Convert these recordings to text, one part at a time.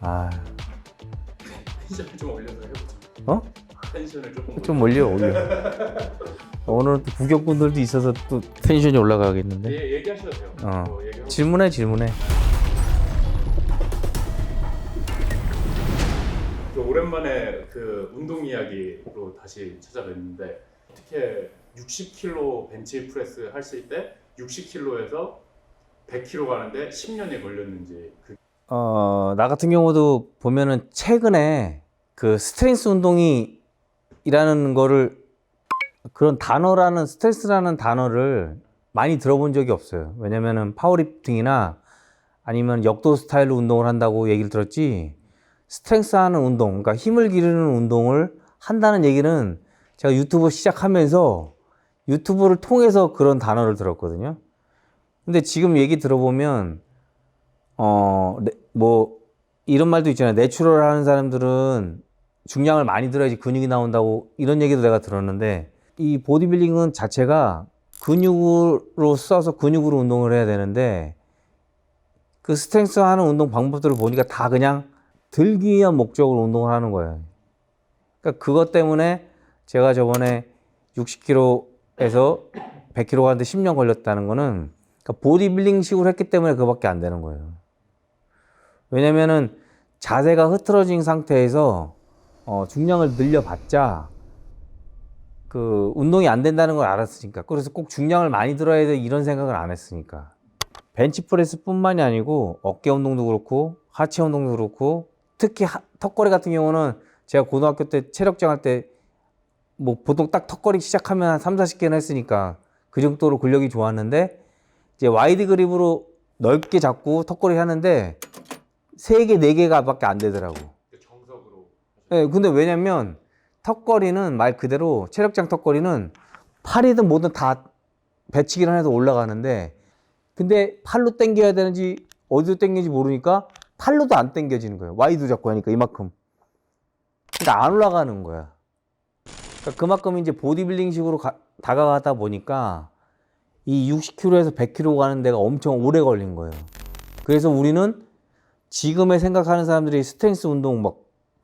아, 텐션을 좀 올려서 해보자. 어? 텐션을 조금 좀 올려 올려. 오늘 또 구경꾼들도 있어서 또 텐션이 올라가겠는데. 예, 얘기하셔도 돼요. 어. 뭐 얘기하고 질문해 질문해. 그 오랜만에 그 운동 이야기로 다시 찾아뵀는데 어떻게 60kg 벤치 프레스 하실 때 60kg에서 100kg 가는데 10년이 걸렸는지 그 어, 나 같은 경우도 보면은 최근에 그 스트렝스 운동이 이라는 거를 그런 단어라는 스트레스라는 단어를 많이 들어본 적이 없어요. 왜냐면은 파워리프팅이나 아니면 역도 스타일로 운동을 한다고 얘기를 들었지 스트렝스 하는 운동, 그러니까 힘을 기르는 운동을 한다는 얘기는 제가 유튜브 시작하면서 유튜브를 통해서 그런 단어를 들었거든요. 근데 지금 얘기 들어보면 어, 네, 뭐, 이런 말도 있잖아요. 내추럴 하는 사람들은 중량을 많이 들어야지 근육이 나온다고 이런 얘기도 내가 들었는데 이 보디빌딩은 자체가 근육으로 써서 근육으로 운동을 해야 되는데 그 스트렝스 하는 운동 방법들을 보니까 다 그냥 들기 위한 목적으로 운동을 하는 거예요. 그러니까 그것 때문에 제가 저번에 60kg에서 100kg 가는데 10년 걸렸다는 거는 그러니까 보디빌딩 식으로 했기 때문에 그밖에 안 되는 거예요. 왜냐면은 자세가 흐트러진 상태에서 어, 중량을 늘려봤자 그 운동이 안 된다는 걸 알았으니까 그래서 꼭 중량을 많이 들어야 돼 이런 생각을 안 했으니까 벤치프레스뿐만이 아니고 어깨 운동도 그렇고 하체 운동도 그렇고 특히 하- 턱걸이 같은 경우는 제가 고등학교 때 체력장 할 때 뭐 보통 딱 턱걸이 시작하면 한 3, 40개는 했으니까 그 정도로 근력이 좋았는데 이제 와이드 그립으로 넓게 잡고 턱걸이 하는데 세 개, 네 개가 밖에 안 되더라고. 정석으로 예, 근데 왜냐면 턱걸이는 말 그대로 체력장 턱걸이는 팔이든 뭐든 다 배치기를 해도 올라가는데 근데 팔로 당겨야 되는지 어디로 당기는지 모르니까 팔로도 안 당겨지는 거예요. 와이드 잡고 하니까 이만큼. 그러니까 안 올라가는 거야. 그러니까 그만큼 이제 보디빌딩식으로 가- 다가가다 보니까 이 60kg에서 100kg 가는 데가 엄청 오래 걸린 거예요. 그래서 우리는 지금에 생각하는 사람들이 스트렝스 운동 막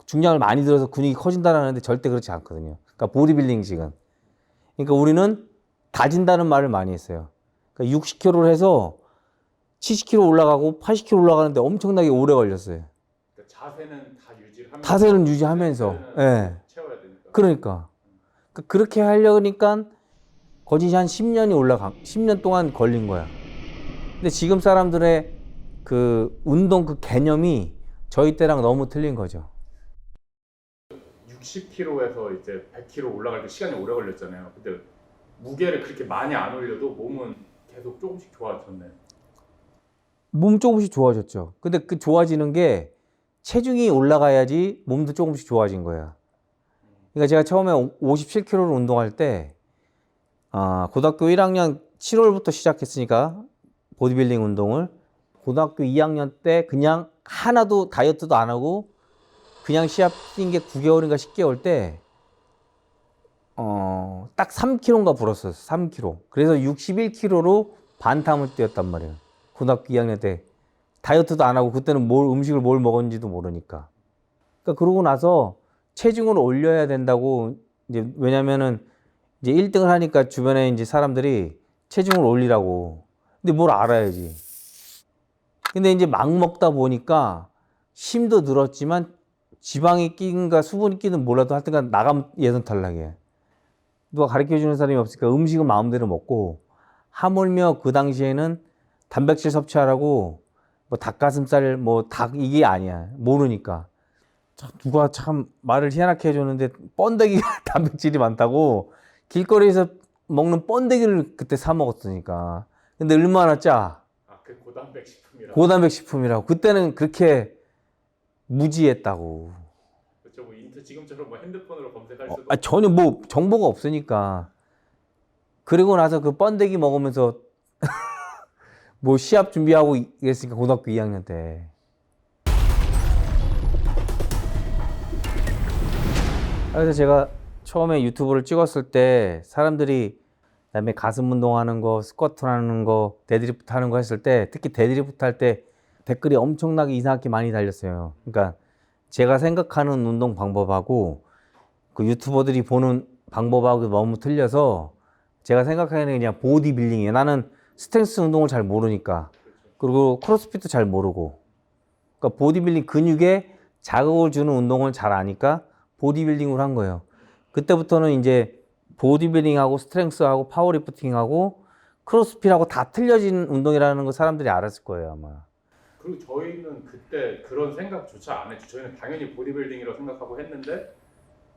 중량을 많이 들어서 근육이 커진다라는데 절대 그렇지 않거든요. 그러니까 보디빌딩식은. 그러니까 우리는 다진다는 말을 많이 했어요. 그러니까 60kg를 해서 70kg 올라가고 80kg 올라가는데 엄청나게 오래 걸렸어요. 그러니까 자세는 다 유지하면서 자세는 유지하면서. 예. 네. 채워야 되니까 그러니까. 그- 그렇게 하려니까 거짓이 한 10년이 올라가, 10년 동안 걸린 거야. 근데 지금 사람들의 그 운동 그 개념이 저희 때랑 너무 틀린 거죠. 60kg에서 이제 100kg 올라갈 때 시간이 오래 걸렸잖아요. 근데 무게를 그렇게 많이 안 올려도 몸은 계속 조금씩 좋아졌네. 몸 조금씩 좋아졌죠. 근데 그 좋아지는 게 체중이 올라가야지 몸도 조금씩 좋아진 거야. 그러니까 제가 처음에 57kg를 운동할 때, 아, 고등학교 1학년 7월부터 시작했으니까 보디빌딩 운동을 고등학교 2학년 때 그냥 하나도 다이어트도 안 하고 그냥 시합 뛴 게 9개월인가 10개월 때, 어, 딱 3kg인가 불었어요. 3kg. 그래서 61kg로 반탐을 뛰었단 말이에요. 고등학교 2학년 때 다이어트도 안 하고 그때는 뭘 음식을 뭘 먹었는지도 모르니까. 그러니까 그러고 나서 체중을 올려야 된다고 이제 왜냐면은 이제 1등을 하니까 주변에 이제 사람들이 체중을 올리라고. 근데 뭘 알아야지. 근데 이제 막 먹다 보니까 힘도 늘었지만 지방이 끼는가 수분이 끼는 몰라도 하여튼간 나가면 예선 탈락이야. 누가 가르쳐 주는 사람이 없으니까 음식은 마음대로 먹고 하물며 그 당시에는 단백질 섭취하라고 뭐 닭가슴살 뭐 닭 이게 아니야 모르니까 참 누가 참 말을 희한하게 해줬는데 번데기가 단백질이 많다고 길거리에서 먹는 번데기를 그때 사 먹었으니까. 근데 얼마나 짜 아, 그 고단백 식품이라. 고단백 식품이라고. 그때는 그렇게 무지했다고. 그렇죠. 뭐 인터 지금처럼 뭐 핸드폰으로 검색할 어, 수도 아, 전혀 뭐 정보가 없으니까. 그리고 나서 그 번데기 먹으면서 뭐 시합 준비하고 이랬으니까 고등학교 2학년 때. 그래서 제가 처음에 유튜브를 찍었을 때 사람들이 그다음에 가슴 운동하는 거, 스쿼트 하는 거, 데드리프트 하는 거 했을 때 특히 데드리프트 할 때 댓글이 엄청나게 이상하게 많이 달렸어요. 그러니까 제가 생각하는 운동 방법하고 그 유튜버들이 보는 방법하고 너무 틀려서 제가 생각하기에는 그냥 보디 빌딩이에요. 나는 스트렝스 운동을 잘 모르니까 그리고 크로스핏도 잘 모르고 그러니까 보디빌딩 근육에 자극을 주는 운동을 잘 아니까 보디빌딩으로 한 거예요. 그때부터는 이제 보디빌딩하고 스트렝스하고 파워리프팅하고 크로스핏하고 다 틀려진 운동이라는 거 사람들이 알았을 거예요 아마. 그리고 저희는 그때 그런 생각조차 안 했죠. 저희는 당연히 보디빌딩이라고 생각하고 했는데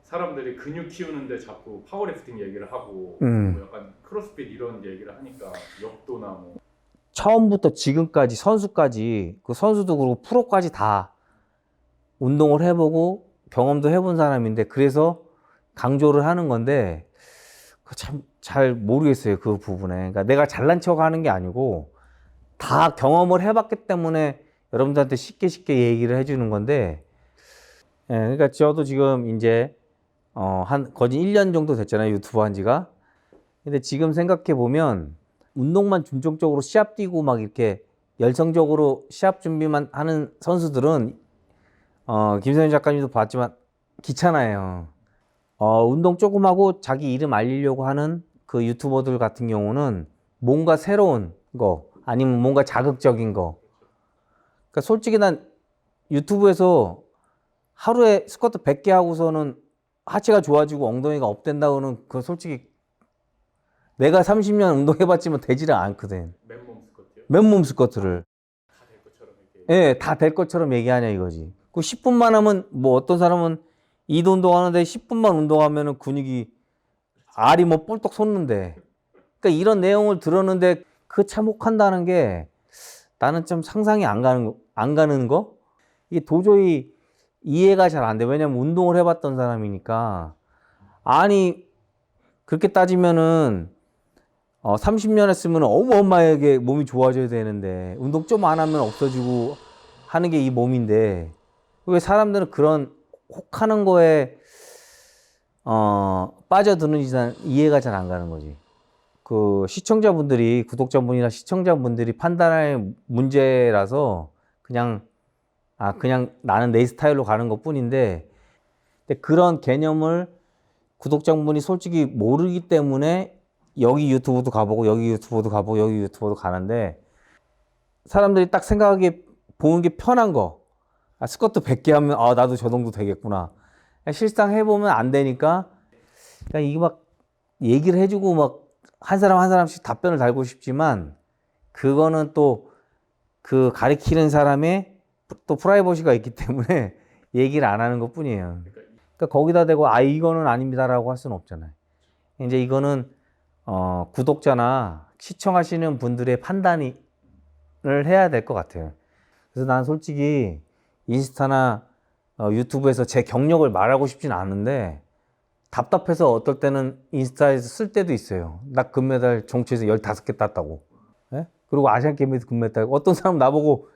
사람들이 근육 키우는데 자꾸 파워리프팅 얘기를 하고 음. 뭐 약간 크로스핏 이런 얘기를 하니까 역도나 뭐 처음부터 지금까지 선수까지 그 선수도 그렇고 프로까지 다 운동을 해보고 경험도 해본 사람인데 그래서 강조를 하는 건데 참 잘 모르겠어요 그 부분에 그러니까 내가 잘난 척 하는 게 아니고 다 경험을 해봤기 때문에 여러분들한테 쉽게 쉽게 얘기를 해주는 건데 예, 그러니까 저도 지금 이제 어, 한 거진 1년 정도 됐잖아요 유튜브 한 지가 근데 지금 생각해 보면 운동만 중점적으로 시합 뛰고 막 이렇게 열성적으로 시합 준비만 하는 선수들은 어, 김선희 작가님도 봤지만 귀찮아요. 어, 운동 조금 하고 자기 이름 알리려고 하는 그 유튜버들 같은 경우는 뭔가 새로운 거 아니면 뭔가 자극적인 거. 그러니까 솔직히 난 유튜브에서 하루에 스쿼트 100개 하고서는 하체가 좋아지고 엉덩이가 업된다고는 그거 솔직히 내가 30년 운동해봤지만 되지를 않거든. 맨몸 스쿼트요. 맨몸 스쿼트를. 다 될 것처럼 이렇게 예, 다 될 것처럼 얘기하냐 이거지. 그 10분만 하면 뭐 어떤 사람은 이도 운동하는데 10분만 운동하면은 근육이 알이 뭐 뿔떡 솟는데. 그러니까 이런 내용을 들었는데 그 참혹한다는 게 나는 좀 상상이 안 가는 거, 안 가는 거? 이게 도저히 이해가 잘 안 돼. 왜냐면 운동을 해봤던 사람이니까. 아니, 그렇게 따지면은 어, 30년 했으면 어마어마하게 몸이 좋아져야 되는데 운동 좀 안 하면 없어지고 하는 게 이 몸인데 왜 사람들은 그런 혹하는 거에 어, 빠져드는지 난 이해가 잘 안 가는 거지. 그 시청자분들이 구독자분이나 시청자분들이 판단할 문제라서 그냥 아 그냥 나는 내 스타일로 가는 것 뿐인데 근데 그런 개념을 구독자분이 솔직히 모르기 때문에 여기 유튜브도 가보고 여기 유튜브도 가보고 여기 유튜브도 가는데 사람들이 딱 생각하기에 보는 게 편한 거 아, 스쿼트 100개 하면 아 나도 저 정도 되겠구나 실상 해보면 안 되니까 그냥 이게 막 얘기를 해주고 막 한 사람 한 사람씩 답변을 달고 싶지만 그거는 또 그 가리키는 사람의 또 프라이버시가 있기 때문에 얘기를 안 하는 것 뿐이에요. 그러니까 거기다 대고 아 이거는 아닙니다라고 할 수는 없잖아요. 이제 이거는 어, 구독자나 시청하시는 분들의 판단을 해야 될 것 같아요. 그래서 난 솔직히 인스타나 어, 유튜브에서 제 경력을 말하고 싶진 않은데 답답해서 어떨 때는 인스타에서 쓸 때도 있어요. 나 금메달 정치에서 15개 땄다고. 예? 그리고 아시안 게임에서 금메달 따고 어떤 사람 나보고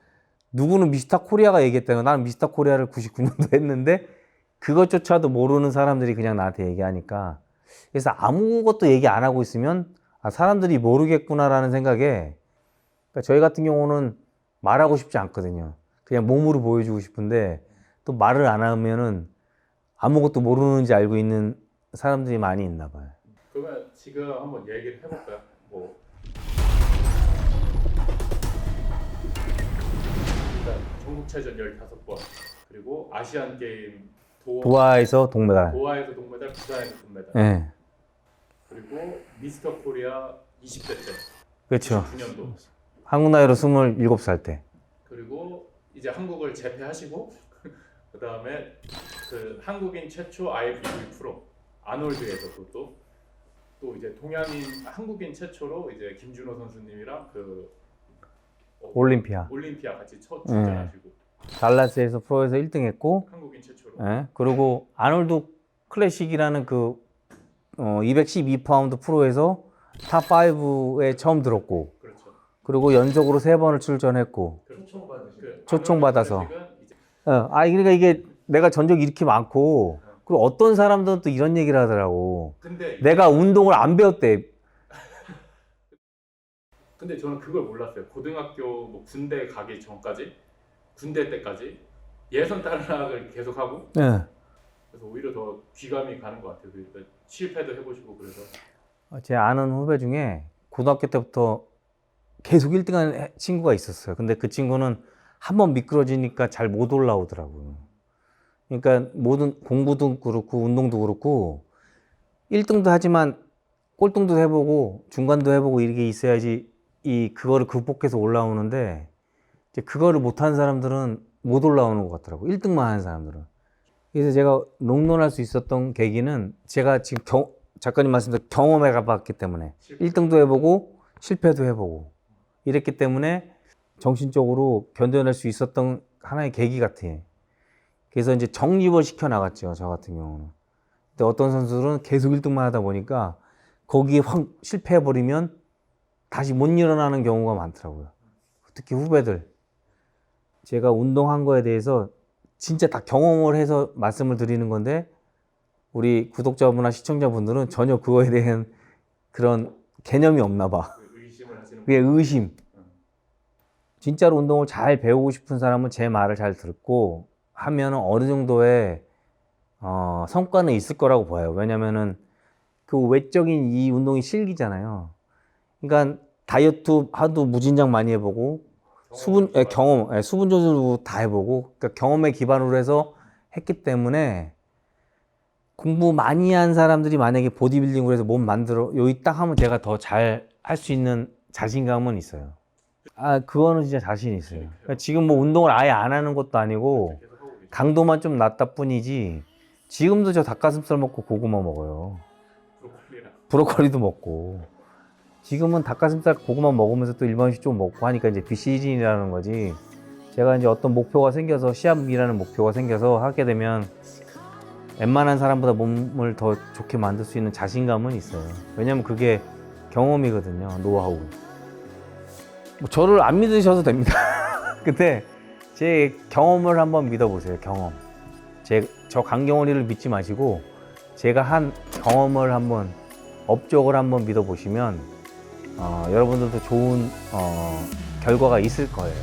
누구는 미스터 코리아가 얘기했다고 나는 미스터 코리아를 99년도 했는데 그것조차도 모르는 사람들이 그냥 나한테 얘기하니까 그래서 아무것도 얘기 안 하고 있으면 아, 사람들이 모르겠구나라는 생각에 그러니까 저희 같은 경우는 말하고 싶지 않거든요. 그냥 몸으로 보여주고 싶은데 또 말을 안 하면은 아무것도 모르는지 알고 있는 사람들이 많이 있나 봐요. 그러면 지금 한번 얘기를 해볼까요? 뭐 일단 전국체전 15번 그리고 아시안 게임 도, 도하에서 동메달. 도하에서 동메달, 부산에서 금메달 예. 그리고 미스터 코리아 20대 때 그렇죠. 9년도 한국 나이로 27살 때. 그리고 이제 한국을 제패하시고 그 다음에 그 한국인 최초 IFBB 프로 아놀드에서 또, 또 이제 동양인 한국인 최초로 이제 김준호 선수님이랑 그 어, 올림피아. 올림피아 같이 첫 네. 출전하시고 달라스에서 프로에서 1등 했고, 한국인 최초로 예. 그리고 아놀드 클래식이라는 그, 어, 212파운드 프로에서 탑 5에 처음 들었고, 그렇죠. 그리고 연속으로 세 번을 출전했고, 초청 받으시고 그 초청 받아서. 아놀드 클래식은 이제 어, 아, 그러니까 이게 내가 전적이 이렇게 많고, 그리고 어떤 사람들은 또 이런 얘기를 하더라고. 근데 내가 운동을 안 배웠대. 근데 저는 그걸 몰랐어요. 고등학교 뭐 군대 가기 전까지 군대 때까지 예선 탈락을 계속하고 네. 그래서 오히려 더 귀감이 가는 것 같아요. 그러니까 실패도 해보시고 그래서 어, 제 아는 후배 중에 고등학교 때부터 계속 1등한 친구가 있었어요. 근데 그 친구는 한번 미끄러지니까 잘 못 올라오더라고요. 그러니까 모든 공부도 그렇고 운동도 그렇고 1등도 하지만 꼴등도 해보고 중간도 해보고 이게 있어야지 이 그거를 극복해서 올라오는데 이제 그거를 못하는 사람들은 못 올라오는 것 같더라고. 1등만 하는 사람들은. 그래서 제가 롱런할 수 있었던 계기는 제가 지금 경, 작가님 말씀대로 경험해 봤기 때문에 실패. 1등도 해보고 실패도 해보고 이랬기 때문에 정신적으로 견뎌낼 수 있었던 하나의 계기 같아. 그래서 이제 정립을 시켜 나갔죠. 저 같은 경우는. 근데 어떤 선수들은 계속 1등만 하다 보니까 거기에 확 실패해 버리면 다시 못 일어나는 경우가 많더라고요. 특히 후배들. 제가 운동한 거에 대해서 진짜 다 경험을 해서 말씀을 드리는 건데 우리 구독자분이나 시청자분들은 전혀 그거에 대한 그런 개념이 없나 봐. 그 의심을 하시는 그게 의심. 진짜로 운동을 잘 배우고 싶은 사람은 제 말을 잘 듣고 하면 어느 정도의 어, 성과는 있을 거라고 봐요. 왜냐면은 그 외적인 이 운동이 실기잖아요. 그러니까 다이어트 하도 무진장 많이 해보고 수분 예, 경험 예, 수분 조절도 다 해보고 그러니까 경험에 기반으로 해서 했기 때문에 공부 많이 한 사람들이 만약에 보디빌딩으로 해서 몸 만들어 여기 딱 하면 제가 더 잘 할 수 있는 자신감은 있어요. 아 그거는 진짜 자신 있어요. 그러니까 지금 뭐 운동을 아예 안 하는 것도 아니고. 강도만 좀 낮다 뿐이지 지금도 저 닭가슴살 먹고 고구마 먹어요. 브로콜리도 먹고 지금은 닭가슴살 고구마 먹으면서 또 일반식 좀 먹고 하니까 이제 비시즌이라는 거지 제가 이제 어떤 목표가 생겨서 시합이라는 목표가 생겨서 하게 되면 웬만한 사람보다 몸을 더 좋게 만들 수 있는 자신감은 있어요 왜냐면 그게 경험이거든요 노하우 뭐 저를 안 믿으셔도 됩니다 근데 제 경험을 한번 믿어보세요 경험 제, 저 강경원이를 믿지 마시고 제가 한 경험을 한번 업적을 한번 믿어보시면 어, 여러분들도 좋은 어, 결과가 있을 거예요.